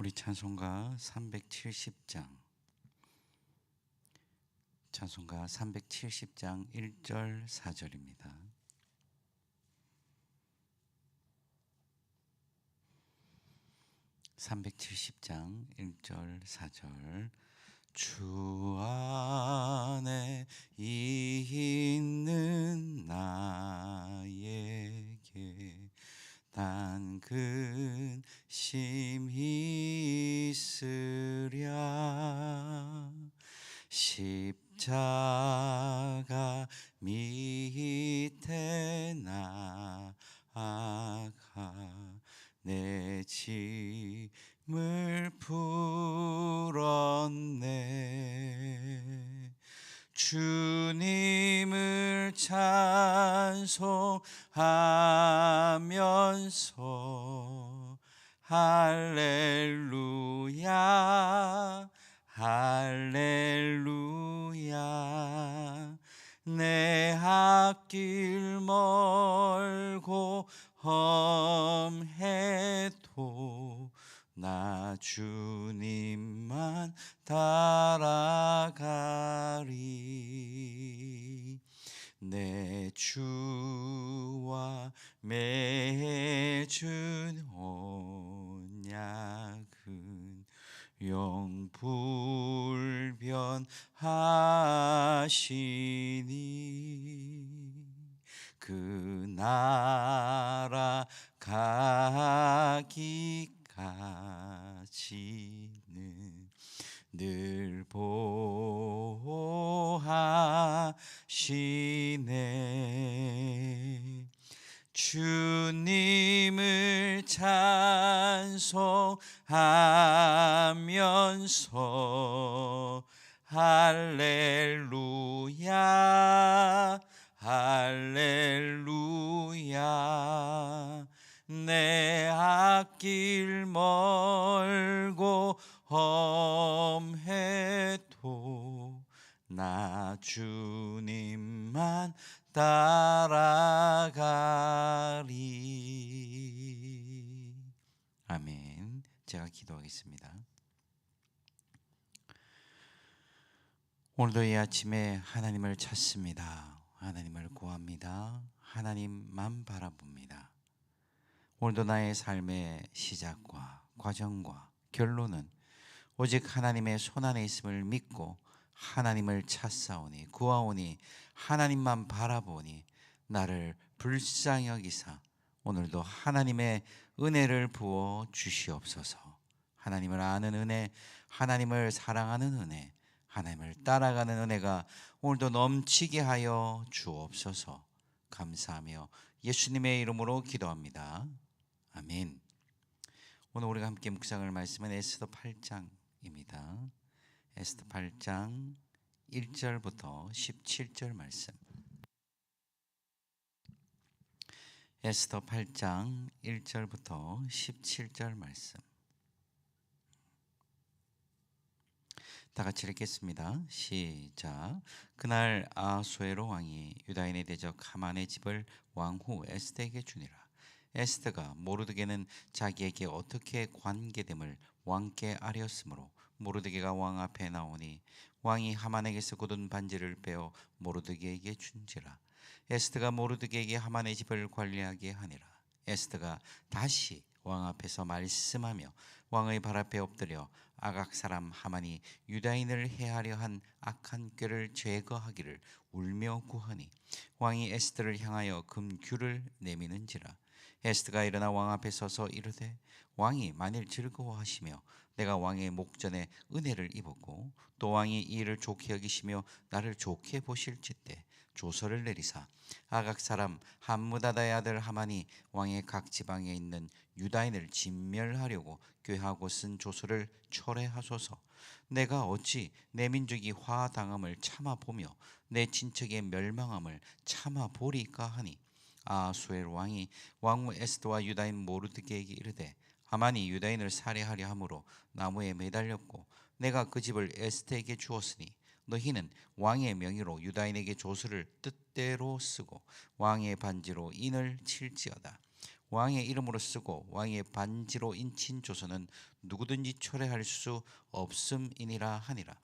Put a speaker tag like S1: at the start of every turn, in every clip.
S1: 우리 찬송가 370장 찬송가 370장 1절 4절입니다. (370장) (1절) (4절) 주 안에 있는 나에게 단근 심이 있으랴. 십자가 밑에 나아가 내 짐을 풀었네. 주님을 찬송하면서 할렐루야 할렐루야. 내 앞길 멀고 험해도 나 주님만 따라가리. 내 주와 맺은 언약은 영불변하시니 그 나라 가기까지는 늘 보하시네 주님을 찬송하면서 할렐루야 할렐루야. 내 앞길 멀고 험해도 나 주님만 따라가리. 아멘. 제가 기도하겠습니다. 오늘도 이 아침에 하나님을 찾습니다. 하나님을 구합니다. 하나님만 바라봅니다. 오늘도 나의 삶의 시작과 과정과 결론은 오직 하나님의 손 안에 있음을 믿고 하나님을 찾사오니 구하오니 하나님만 바라보니 나를 불쌍히 여기사 오늘도 하나님의 은혜를 부어 주시옵소서. 하나님을 아는 은혜, 하나님을 사랑하는 은혜, 하나님을 따라가는 은혜가 오늘도 넘치게 하여 주옵소서. 감사하며 예수님의 이름으로 기도합니다. 아멘. 오늘 우리가 함께 묵상할 말씀은 에스더 8장입니다. 에스더 8장 1절부터 17절 말씀. 에스더 8장 1절부터 17절 말씀. 다 같이 읽겠습니다. 시작. 그날 아수에로 왕이 유다인의 대적 하만의 집을 왕후 에스더에게 주니라. 에스더가 모르드게는 자기에게 어떻게 관계됨을 왕께 아뢰었으므로 모르드게가 왕 앞에 나오니 왕이 하만에게서 굳은 반지를 빼어 모르드게에게 준지라. 에스더가 모르드게에게 하만의 집을 관리하게 하니라. 에스더가 다시 왕 앞에서 말씀하며 왕의 발 앞에 엎드려 아각 사람 하만이 유다인을 해하려 한 악한 꾀를 제거하기를 울며 구하니 왕이 에스더를 향하여 금규를 내미는지라 에스더가 일어나 왕 앞에 서서 이르되 왕이 만일 즐거워하시며 내가 왕의 목전에 은혜를 입었고 또 왕이 이 일을 좋게 여기시며 나를 좋게 보실지 때 조서를 내리사 아각 사람 함무다다의 아들 하만이 왕의 각 지방에 있는 유다인을 진멸하려고 꾀하고 쓴 조서를 철회하소서. 내가 어찌 내 민족이 화당함을 참아 보며 내 친척의 멸망함을 참아 보리까 하니 아수엘 왕이 왕후 에스더와 유다인 모르드게에게 이르되 하만이 유다인을 살해하려 함으로 나무에 매달렸고 내가 그 집을 에스테에게 주었으니 너희는 왕의 명의로 유다인에게 조서를 뜻대로 쓰고 왕의 반지로 인을 칠지어다. 왕의 이름으로 쓰고 왕의 반지로 인친 조서는 누구든지 초래할 수 없음이니라 하니라.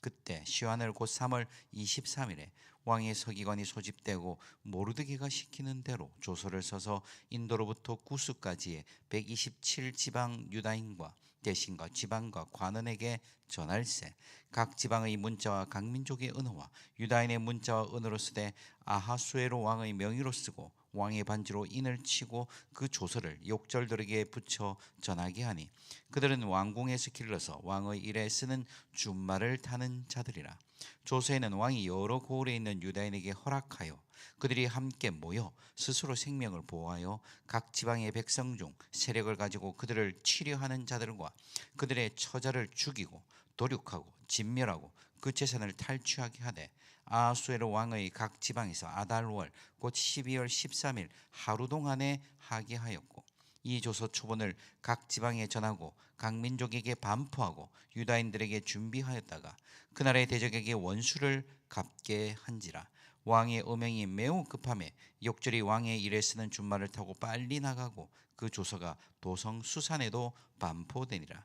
S1: 그때 시완을 곧 3월 23일에 왕의 서기관이 소집되고 모르드게가 시키는 대로 조서를 써서 인도로부터 구스까지의 127 지방 유다인과 대신과 지방과 관원에게 전할세 각 지방의 문자와 각 민족의 언어와 유다인의 문자와 언어로 쓰되 아하수에로 왕의 명의로 쓰고 왕의 반지로 인을 치고 그 조서를 욕절들에게 붙여 전하게 하니 그들은 왕궁에서 길러서 왕의 일에 쓰는 준말을 타는 자들이라. 조서에는 왕이 여러 고을에 있는 유다인에게 허락하여 그들이 함께 모여 스스로 생명을 보호하여 각 지방의 백성 중 세력을 가지고 그들을 치료하는 자들과 그들의 처자를 죽이고 도륙하고 진멸하고 그 재산을 탈취하게 하되 아수에로 왕의 각 지방에서 아달월 곧 12월 13일 하루 동안에 하게 하였고 이 조서 초본을 각 지방에 전하고 각 민족에게 반포하고 유다인들에게 준비하였다가 그날의 대적에게 원수를 갚게 한지라. 왕의 어명이 매우 급함에 욕절이 왕의 일에 쓰는 준말을 타고 빨리 나가고 그 조서가 도성 수산에도 반포되니라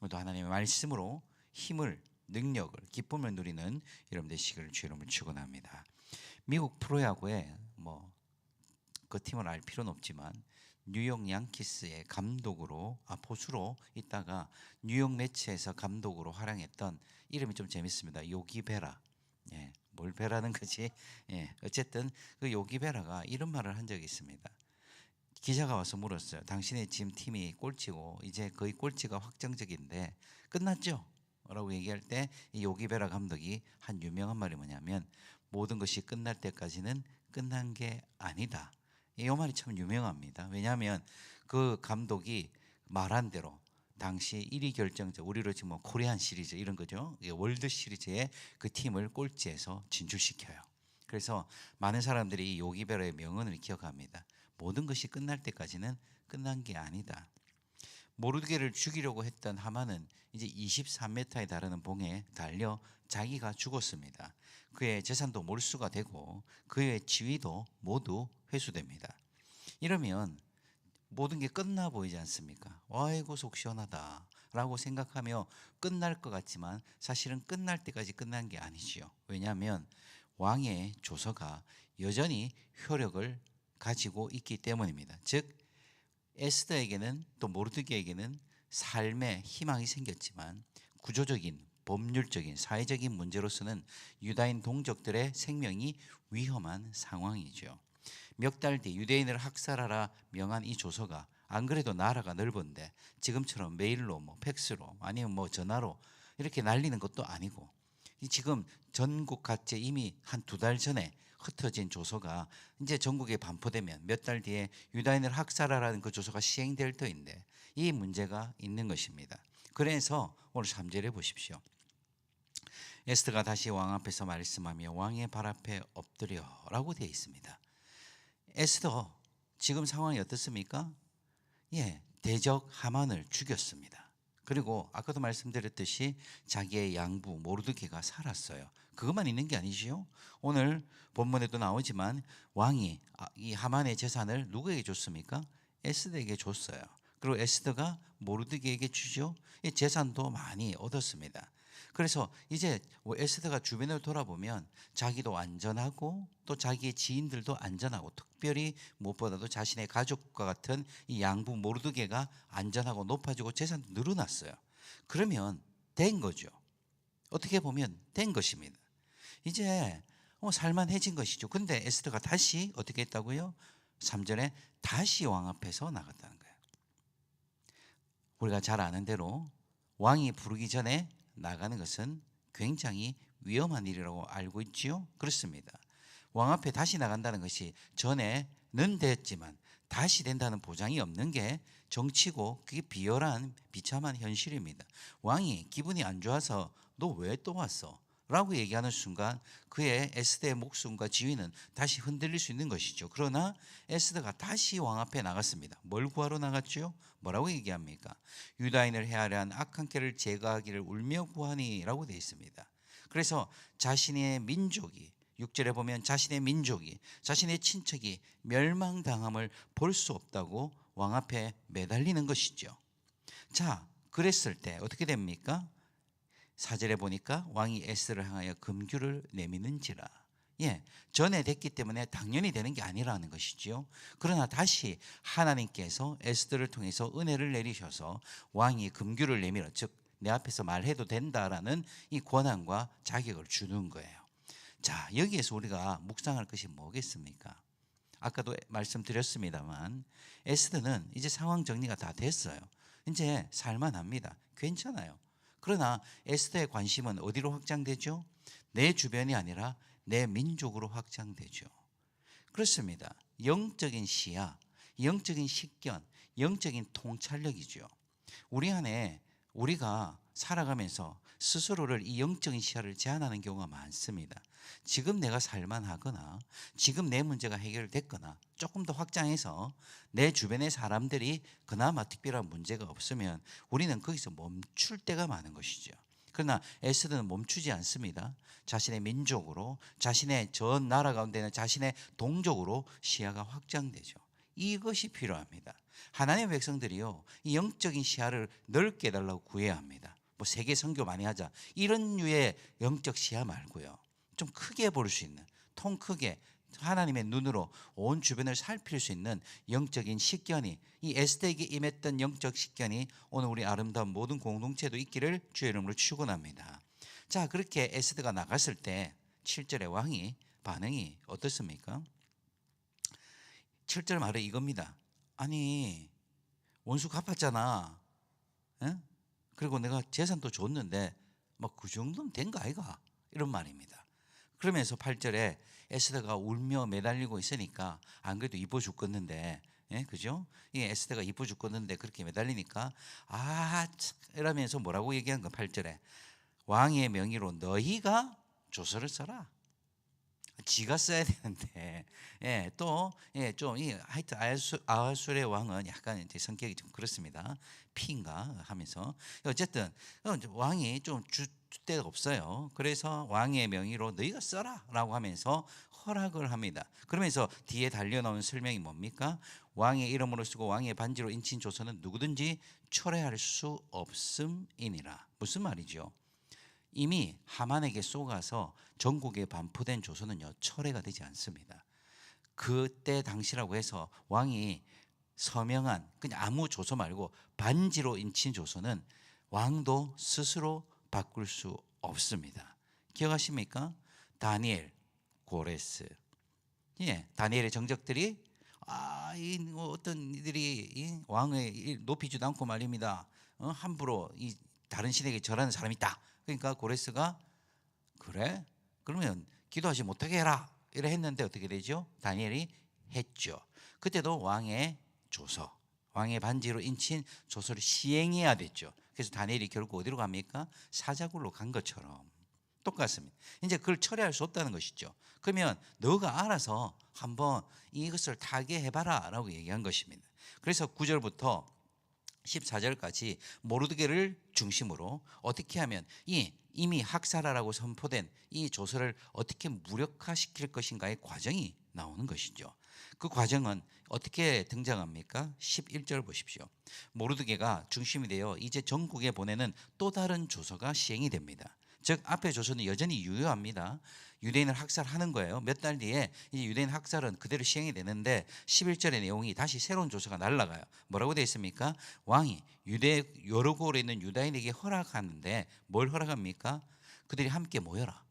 S1: 오늘도 하나님의 말씀으로 힘을 능력을 기쁨을 누리는 여러분 되시기를 주 이름을 축원합니다. 미국 프로야구에 뭐 그 팀을 알 필요는 없지만 뉴욕 양키스의 감독으로 아 포수로 있다가 뉴욕 매치에서 감독으로 활약했던 이름이 좀 재밌습니다. 요기 베라. 예, 뭘 베라는 거지? 예, 어쨌든 그 요기 베라가 이런 말을 한 적이 있습니다. 기자가 와서 물었어요. 당신의 지금 팀이 꼴찌고 이제 거의 꼴찌가 확정적인데 끝났죠? 라고 얘기할 때 이 요기베라 감독이 한 유명한 말이 뭐냐면 모든 것이 끝날 때까지는 끝난 게 아니다. 이 말이 참 유명합니다. 왜냐하면 그 감독이 말한 대로 당시 1위 결정적 우리로 지금 뭐 코리안 시리즈 이런 거죠. 월드 시리즈에 그 팀을 꼴찌해서 진출시켜요. 그래서 많은 사람들이 이 요기베라의 명언을 기억합니다. 모든 것이 끝날 때까지는 끝난 게 아니다. 모르드게를 죽이려고 했던 하만은 이제 23m에 달하는 봉에 달려 자기가 죽었습니다. 그의 재산도 몰수가 되고 그의 지위도 모두 회수됩니다. 이러면 모든 게 끝나 보이지 않습니까? 아이고 속 시원하다 라고 생각하며 끝날 것 같지만 사실은 끝날 때까지 끝난 게 아니지요. 왜냐하면 왕의 조서가 여전히 효력을 가지고 있기 때문입니다. 즉 에스더에게는 또 모르드게에게는 삶의 희망이 생겼지만 구조적인 법률적인 사회적인 문제로서는 유다인 동족들의 생명이 위험한 상황이죠. 몇 달 뒤 유대인을 학살하라 명한 이 조서가 안 그래도 나라가 넓은데 지금처럼 메일로 뭐 팩스로 아니면 뭐 전화로 이렇게 날리는 것도 아니고 지금 전국 각지에 이미 한 두 달 전에 흩어진 조서가 이제 전국에 반포되면 몇 달 뒤에 유다인을 학살하라는 그 조서가 시행될 터인데 이 문제가 있는 것입니다. 그래서 오늘 3절에 보십시오. 에스더가 다시 왕 앞에서 말씀하며 왕의 발 앞에 엎드려라고 되어 있습니다. 에스더 지금 상황이 어떻습니까? 예, 대적 하만을 죽였습니다. 그리고 아까도 말씀드렸듯이 자기의 양부 모르드게가 살았어요. 그것만 있는 게 아니지요. 오늘 본문에도 나오지만 왕이 아, 이 하만의 재산을 누구에게 줬습니까? 에스더에게 줬어요. 그리고 에스더가 모르드게에게 주죠. 이 재산도 많이 얻었습니다. 그래서 이제 뭐 에스더가 주변을 돌아보면 자기도 안전하고 또 자기의 지인들도 안전하고 특별히 무엇보다도 자신의 가족과 같은 이 양부 모르드게가 안전하고 높아지고 재산도 늘어났어요. 그러면 된 거죠. 어떻게 보면 된 것입니다. 이제 어, 살만해진 것이죠. 근데 에스더가 다시 어떻게 했다고요? 3절에 다시 왕 앞에서 나갔다는 거예요. 우리가 잘 아는 대로 왕이 부르기 전에 나가는 것은 굉장히 위험한 일이라고 알고 있지요. 그렇습니다. 왕 앞에 다시 나간다는 것이 전에는 됐지만 다시 된다는 보장이 없는 게 정치고 그게 비열한 비참한 현실입니다. 왕이 기분이 안 좋아서 너 왜 또 왔어? 라고 얘기하는 순간 그의 에스더의 목숨과 지위는 다시 흔들릴 수 있는 것이죠. 그러나 에스더가 다시 왕 앞에 나갔습니다. 뭘 구하러 나갔죠? 뭐라고 얘기합니까? 유다인을 해하려 한 악한 깨를 제거하기를 울며 구하니라고 되어 있습니다. 그래서 자신의 민족이 6절에 보면 자신의 민족이 자신의 친척이 멸망당함을 볼 수 없다고 왕 앞에 매달리는 것이죠. 자, 그랬을 때 어떻게 됩니까? 사절에 보니까 왕이 에스를 향하여 금규를 내미는지라. 예, 전에 됐기 때문에 당연히 되는 게 아니라는 것이지요. 그러나 다시 하나님께서 에스더를 통해서 은혜를 내리셔서 왕이 금규를 내밀어 즉 내 앞에서 말해도 된다라는 이 권한과 자격을 주는 거예요. 자, 여기에서 우리가 묵상할 것이 뭐겠습니까? 아까도 말씀드렸습니다만 에스더는 이제 상황 정리가 다 됐어요. 이제 살만합니다. 괜찮아요. 그러나 에스더의 관심은 어디로 확장되죠? 내 주변이 아니라 내 민족으로 확장되죠. 그렇습니다. 영적인 시야, 영적인 식견, 영적인 통찰력이죠. 우리 안에 우리가 살아가면서 스스로를 이 영적인 시야를 제한하는 경우가 많습니다. 지금 내가 살만하거나 지금 내 문제가 해결됐거나 조금 더 확장해서 내 주변의 사람들이 그나마 특별한 문제가 없으면 우리는 거기서 멈출 때가 많은 것이죠. 그러나 에스더는 멈추지 않습니다. 자신의 민족으로 자신의 전 나라 가운데는 자신의 동족으로 시야가 확장되죠. 이것이 필요합니다. 하나님의 백성들이요, 이 영적인 시야를 넓게 해달라고 구해야 합니다. 뭐 세계 선교 많이 하자 이런 류의 영적 시야 말고요, 좀 크게 볼 수 있는 통 크게 하나님의 눈으로 온 주변을 살필 수 있는 영적인 식견이 이 에스더에게 임했던 영적 식견이 오늘 우리 아름다운 모든 공동체도 있기를 주의 이름으로 축원합니다. 자, 그렇게 에스더가 나갔을 때 7절의 왕이 반응이 어떻습니까? 7절 말은 이겁니다. 아니 원수 갚았잖아. 에? 그리고 내가 재산도 줬는데 뭐그 정도는 된거 아이가? 이런 말입니다. 그러면서 8절에 에스더가 울며 매달리고 있으니까 안 그래도 이뻐 죽겠는데 예, 그죠? 이 에스더가 이뻐 죽겠는데 그렇게 매달리니까 아 참, 이러면서 뭐라고 얘기한 거 8절에 왕의 명의로 너희가 조서를 써라. 지가 써야 되는데 예, 또좀이 하여튼 아하수, 아하술의 왕은 약간 이제 성격이 좀 그렇습니다. 피인가 하면서 어쨌든 왕이 좀 주, 데가 없어요. 그래서 왕의 명의로 너희가 써라라고 하면서 허락을 합니다. 그러면서 뒤에 달려 나온 설명이 뭡니까? 왕의 이름으로 쓰고 왕의 반지로 인친 조선은 누구든지 철회할 수 없음이니라. 무슨 말이죠? 이미 하만에게 쏘가서 전국에 반포된 조선은요 철회가 되지 않습니다. 그때 당시라고 해서 왕이 서명한 그냥 아무 조서 말고 반지로 인친 조서는 왕도 스스로 바꿀 수 없습니다. 기억하십니까? 다니엘, 고레스. 예, 다니엘의 정적들이 아, 이뭐 어떤 이들이 이 왕의 높이지도 않고 말입니다. 어, 함부로 이 다른 신에게 절하는 사람이 있다. 그러니까 고레스가 그래? 그러면 기도하지 못하게 해라. 이래 했는데 어떻게 되죠? 다니엘이 했죠. 그때도 왕의 조서, 왕의 반지로 인친 조서를 시행해야 됐죠. 그래서 다니엘이 결국 어디로 갑니까? 사자굴로 간 것처럼 똑같습니다. 이제 그걸 처리할 수 없다는 것이죠. 그러면 너가 알아서 한번 이것을 타개해봐라 라고 얘기한 것입니다. 그래서 9절부터 14절까지 모르드게를 중심으로 어떻게 하면 이 이미 학살하라고 선포된 이 조서를 어떻게 무력화시킬 것인가의 과정이 나오는 것이죠. 그 과정은 어떻게 등장합니까? 11절 보십시오. 모르드게가 중심이 되어 이제 전국에 보내는 또 다른 조서가 시행이 됩니다. 즉 앞의 조서는 여전히 유효합니다. 유대인을 학살하는 거예요. 몇 달 뒤에 이제 유대인 학살은 그대로 시행이 되는데 11절의 내용이 다시 새로운 조서가 날라가요. 뭐라고 되어 있습니까? 왕이 유대 여러 곳에 있는 유다인에게 허락하는데 뭘 허락합니까? 그들이 함께 모여라.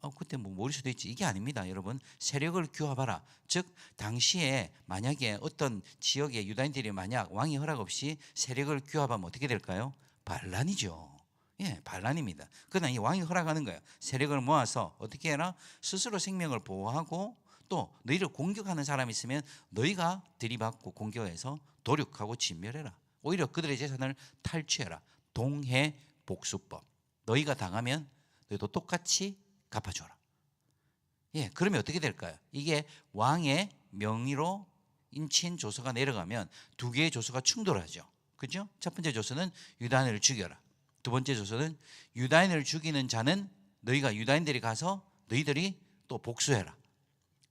S1: 어, 그때 뭐 모를 수도 있지. 이게 아닙니다, 여러분. 세력을 규합하라. 즉 당시에 만약에 어떤 지역의 유다인들이 만약 왕이 허락 없이 세력을 규합하면 어떻게 될까요? 반란이죠. 예, 반란입니다. 그러나 이 왕이 허락하는 거예요. 세력을 모아서 어떻게 해라? 스스로 생명을 보호하고 또 너희를 공격하는 사람이 있으면 너희가 들이받고 공격해서 도륙하고 진멸해라. 오히려 그들의 재산을 탈취해라. 동해 복수법. 너희가 당하면 너희도 똑같이 갚아줘라. 예, 그러면 어떻게 될까요? 이게 왕의 명의로 인친 조서가 내려가면 두 개의 조서가 충돌하죠. 그죠? 첫 번째 조서는 유다인을 죽여라. 두 번째 조서는 유다인을 죽이는 자는 너희가 유다인들이 가서 너희들이 또 복수해라.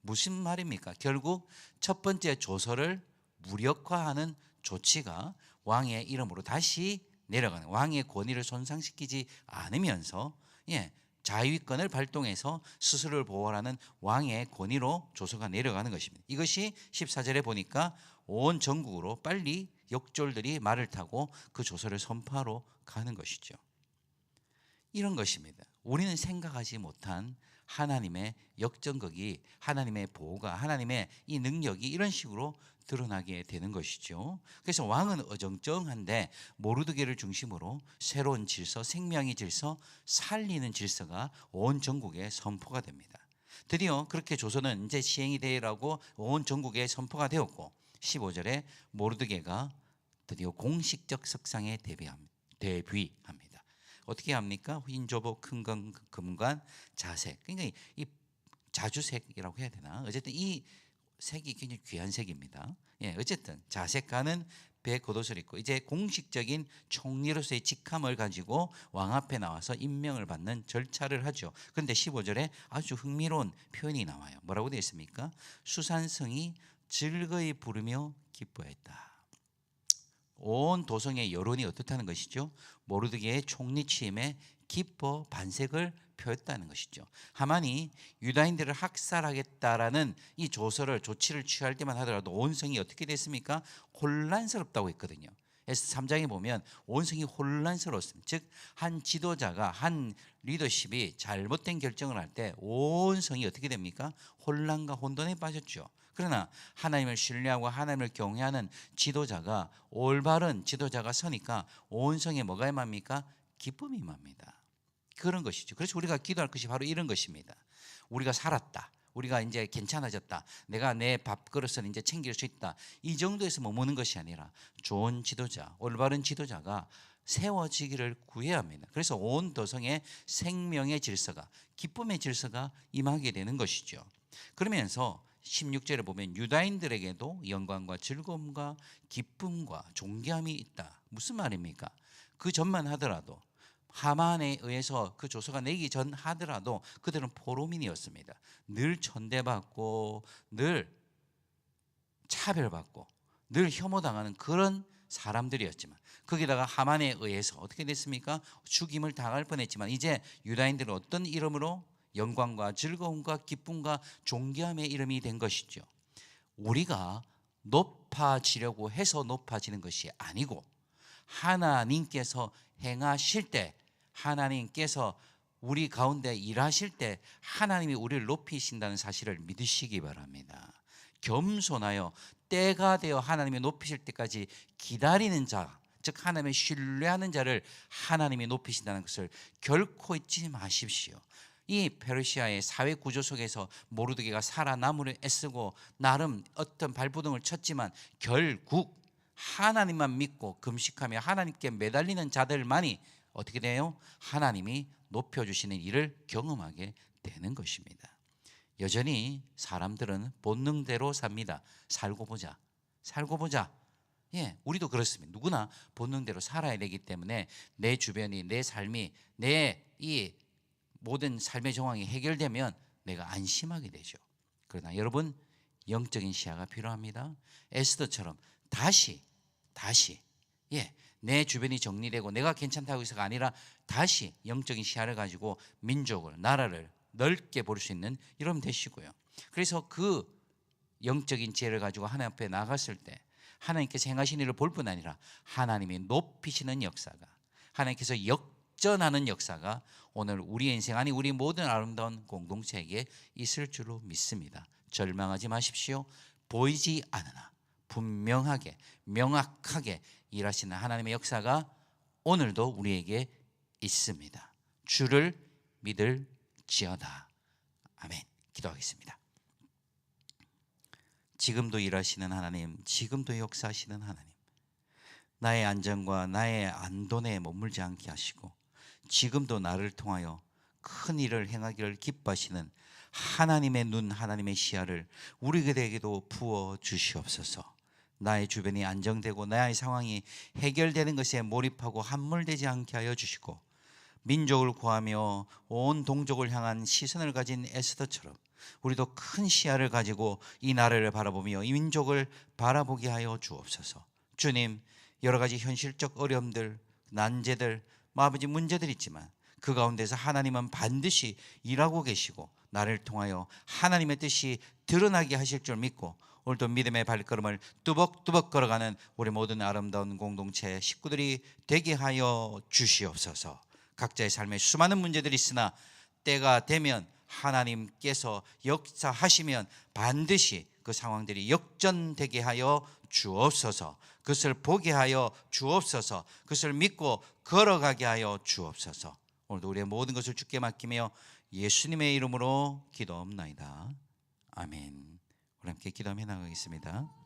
S1: 무슨 말입니까? 결국 첫 번째 조서를 무력화하는 조치가 왕의 이름으로 다시 내려가는 왕의 권위를 손상시키지 않으면서 예, 자위권을 발동해서 스스로를 보호하는 왕의 권위로 조서가 내려가는 것입니다. 이것이 14절에 보니까 온 전국으로 빨리 역졸들이 말을 타고 그 조서를 선포하러 가는 것이죠. 이런 것입니다. 우리는 생각하지 못한 하나님의 역전극이 하나님의 보호가 하나님의 이 능력이 이런 식으로 드러나게 되는 것이죠. 그래서 왕은 어정쩡한데 모르드게를 중심으로 새로운 질서, 생명의 질서, 살리는 질서가 온 전국에 선포가 됩니다. 드디어 그렇게 조선은 이제 시행이 되라고 온 전국에 선포가 되었고 15절에 모르드게가 드디어 공식적 석상에. 데뷔합니다. 어떻게 합니까? 흰조복, 큰 금, 금관, 자색. 그러니까 이 자주색이라고 해야 되나? 어쨌든 이 색이 굉장히 귀한 색입니다. 예, 어쨌든 자색가는 배 겉옷을 입고 이제 공식적인 총리로서의 직함을 가지고 왕 앞에 나와서 임명을 받는 절차를 하죠. 그런데 15절에 아주 흥미로운 표현이 나와요. 뭐라고 되어 있습니까? 수산성이 즐거이 부르며 기뻐했다. 온 도성의 여론이 어떻다는 것이죠? 모르드게의 총리 취임에 기뻐 반색을 표했다는 것이죠. 하만이 유다인들을 학살하겠다라는 이 조서를 조치를 취할 때만 하더라도 온 성이 어떻게 됐습니까? 혼란스럽다고 했거든요. 에스 3장에 보면 온 성이 혼란스러웠습니다. 즉 한 지도자가 한 리더십이 잘못된 결정을 할 때 온 성이 어떻게 됩니까? 혼란과 혼돈에 빠졌죠. 그러나 하나님을 신뢰하고 하나님을 경외하는 지도자가 올바른 지도자가 서니까 온 성에 뭐가 임합니까? 기쁨이 임합니다. 그런 것이죠. 그래서 우리가 기도할 것이 바로 이런 것입니다. 우리가 살았다. 우리가 이제 괜찮아졌다. 내가 내 밥그릇을 이제 챙길 수 있다. 이 정도에서 머무는 것이 아니라 좋은 지도자, 올바른 지도자가 세워지기를 구해야 합니다. 그래서 온 도성에 생명의 질서가, 기쁨의 질서가 임하게 되는 것이죠. 그러면서 16절에 보면 유다인들에게도 영광과 즐거움과 기쁨과 존귀함이 있다. 무슨 말입니까? 그 전만 하더라도 하만에 의해서 그 조서가 내기 전 하더라도 그들은 포로민이었습니다. 늘 천대받고 늘 차별받고 늘 혐오당하는 그런 사람들이었지만 거기다가 하만에 의해서 어떻게 됐습니까? 죽임을 당할 뻔했지만 이제 유다인들은 어떤 이름으로 영광과 즐거움과 기쁨과 존귀함의 이름이 된 것이죠. 우리가 높아지려고 해서 높아지는 것이 아니고 하나님께서 행하실 때 하나님께서 우리 가운데 일하실 때 하나님이 우리를 높이신다는 사실을 믿으시기 바랍니다. 겸손하여 때가 되어 하나님이 높이실 때까지 기다리는 자, 즉 하나님의 신뢰하는 자를 하나님이 높이신다는 것을 결코 잊지 마십시오. 이 페르시아의 사회 구조 속에서 모르드게가 살아남으려 애쓰고 나름 어떤 발부둥을 쳤지만 결국 하나님만 믿고 금식하며 하나님께 매달리는 자들만이 어떻게 돼요? 하나님이 높여주시는 일을 경험하게 되는 것입니다. 여전히 사람들은 본능대로 삽니다. 살고 보자. 살고 보자. 예, 우리도 그렇습니다. 누구나 본능대로 살아야 되기 때문에 내 주변이, 내 삶이, 내 이 모든 삶의 정황이 해결되면 내가 안심하게 되죠. 그러나 여러분, 영적인 시야가 필요합니다. 에스더처럼 다시, 다시, 예, 내 주변이 정리되고 내가 괜찮다고 해서가 아니라 다시 영적인 시야를 가지고 민족을 나라를 넓게 볼 수 있는 이런 되시고요. 그래서 그 영적인 지혜를 가지고 하나님 앞에 나갔을 때 하나님께서 행하신 일을 볼 뿐 아니라 하나님이 높이시는 역사가 하나님께서 역전하는 역사가 오늘 우리의 인생 아니 우리 모든 아름다운 공동체에게 있을 줄로 믿습니다. 절망하지 마십시오. 보이지 않으나 분명하게 명확하게 일하시는 하나님의 역사가 오늘도 우리에게 있습니다. 주를 믿을지어다. 아멘. 기도하겠습니다. 지금도 일하시는 하나님, 지금도 역사하시는 하나님. 나의 안전과 나의 안돈에 머물지 않게 하시고 지금도 나를 통하여 큰 일을 행하기를 기뻐하시는 하나님의 눈, 하나님의 시야를 우리에게도 부어 주시옵소서. 나의 주변이 안정되고 나의 상황이 해결되는 것에 몰입하고 함몰되지 않게 하여 주시고 민족을 구하며 온 동족을 향한 시선을 가진 에스더처럼 우리도 큰 시야를 가지고 이 나라를 바라보며 이 민족을 바라보게 하여 주옵소서. 주님, 여러 가지 현실적 어려움들, 난제들, 뭐 아버지 문제들 있지만 그 가운데서 하나님은 반드시 일하고 계시고 나를 통하여 하나님의 뜻이 드러나게 하실 줄 믿고 오늘도 믿음의 발걸음을 뚜벅뚜벅 걸어가는 우리 모든 아름다운 공동체 식구들이 되게 하여 주시옵소서. 각자의 삶에 수많은 문제들이 있으나 때가 되면 하나님께서 역사하시면 반드시 그 상황들이 역전되게 하여 주옵소서. 그것을 보게 하여 주옵소서. 그것을 믿고 걸어가게 하여 주옵소서. 오늘도 우리의 모든 것을 주께 맡기며 예수님의 이름으로 기도옵나이다. 아멘. 우리 함께 기도하며 나가겠습니다.